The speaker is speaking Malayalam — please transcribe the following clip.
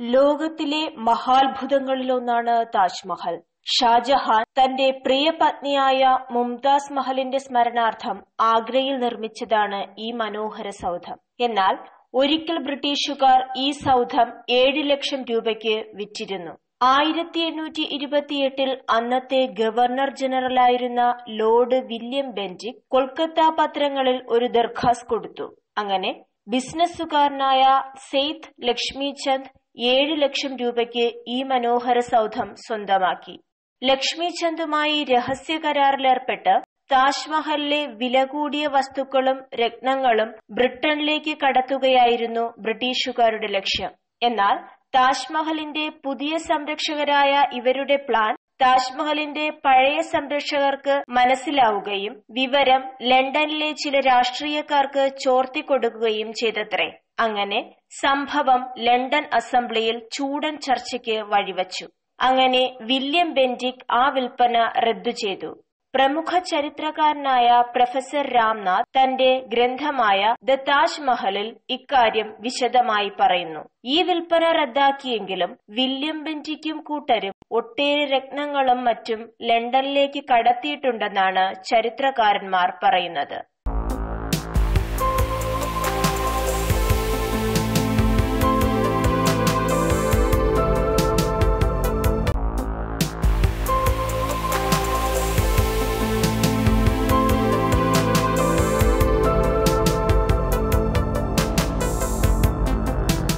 ലോകത്തിലെ മഹാത്ഭുതങ്ങളിലൊന്നാണ് താജ്മഹൽ. ഷാജഹാൻ തന്റെ പ്രിയ പത്നിയായ മുംതാസ് മഹലിന്റെ സ്മരണാർത്ഥം ആഗ്രയിൽ നിർമ്മിച്ചതാണ് ഈ മനോഹര സൗധം. എന്നാൽ ഒരിക്കൽ ബ്രിട്ടീഷുകാർ ഈ സൗധം ഏഴ് ലക്ഷം രൂപയ്ക്ക് വിറ്റിരുന്നു. ആയിരത്തി എണ്ണൂറ്റി ഇരുപത്തിയെട്ടിൽ അന്നത്തെ ഗവർണർ ജനറലായിരുന്ന ലോർഡ് വില്യം ബെന്റിക് കൊൽക്കത്ത പത്രങ്ങളിൽ ഒരു ദർഖാസ് കൊടുത്തു. അങ്ങനെ ബിസിനസ്സുകാരനായ സെയ്ത്ത് ലക്ഷ്മിചന്ദ് ഏഴ് ലക്ഷം രൂപയ്ക്ക് ഈ മനോഹര സൗധം സ്വന്തമാക്കി. ലക്ഷ്മി ചന്ദുമായി രഹസ്യ കരാറിലേർപ്പെട്ട് താജ്മഹലിലെ വില കൂടിയ വസ്തുക്കളും രത്നങ്ങളും ബ്രിട്ടനിലേക്ക് കടത്തുകയായിരുന്നു ബ്രിട്ടീഷുകാരുടെ ലക്ഷ്യം. എന്നാൽ താജ്മഹലിന്റെ പുതിയ സംരക്ഷകരായ ഇവരുടെ പ്ലാൻ താജ്മഹലിന്റെ പഴയ സംരക്ഷകർക്ക് മനസ്സിലാവുകയും വിവരം ലണ്ടനിലെ ചില രാഷ്ട്രീയക്കാർക്ക് ചോർത്തിക്കൊടുക്കുകയും ചെയ്തത്രേ. അങ്ങനെ സംഭവം ലണ്ടൻ അസംബ്ലിയിൽ ചൂടൻ ചർച്ചയ്ക്ക് വഴിവച്ചു. അങ്ങനെ വില്യം ബെൻഡിക് ആ വിൽപ്പന റദ്ദു ചെയ്തു. പ്രമുഖ ചരിത്രകാരനായ പ്രൊഫസർ രാംനാഥ് തന്റെ ഗ്രന്ഥമായ ദ താജ് മഹലിൽ ഇക്കാര്യം വിശദമായി പറയുന്നു. ഈ വിൽപ്പന റദ്ദാക്കിയെങ്കിലും വില്യം ബെന്റിക്കും കൂട്ടരും ഒട്ടേറെ രത്നങ്ങളും മറ്റും ലണ്ടനിലേക്ക് കടത്തിയിട്ടുണ്ടെന്നാണ് ചരിത്രകാരന്മാർ പറയുന്നത്.